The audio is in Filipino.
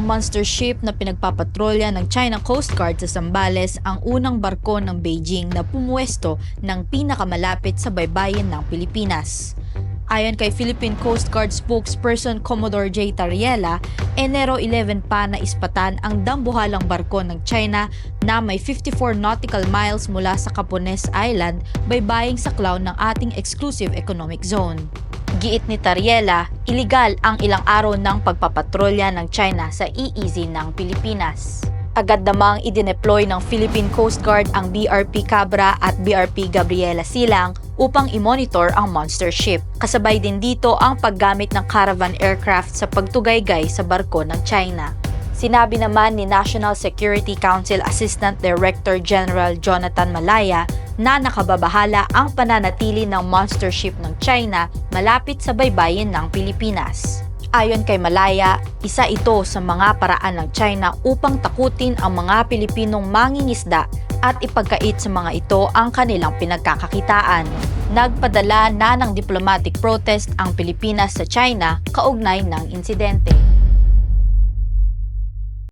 ang monster ship na pinagpapatrolya ng China Coast Guard sa Zambales ang unang barko ng Beijing na pumuwesto ng pinakamalapit sa baybayin ng Pilipinas. Ayon kay Philippine Coast Guard spokesperson Commodore J. Tariela, Enero 11 pa na ispatan ang dambuhalang barko ng China na may 54 nautical miles mula sa Capones Island baybaying saklaw ng ating exclusive economic zone. Giit ni Tariela, iligal ang ilang araw ng pagpapatrolya ng China sa EEZ ng Pilipinas. Agad namang idineploy ng Philippine Coast Guard ang BRP Cabra at BRP Gabriela Silang upang i-monitor ang monster ship. Kasabay din dito ang paggamit ng caravan aircraft sa pagtugaygay sa barko ng China. Sinabi naman ni National Security Council Assistant Director General Jonathan Malaya na nakababahala ang pananatili ng monster ship ng China malapit sa baybayin ng Pilipinas. Ayon kay Malaya, isa ito sa mga paraan ng China upang takutin ang mga Pilipinong mangingisda at ipagkait sa mga ito ang kanilang pinagkakakitaan. Nagpadala na ng diplomatic protest ang Pilipinas sa China kaugnay ng insidente.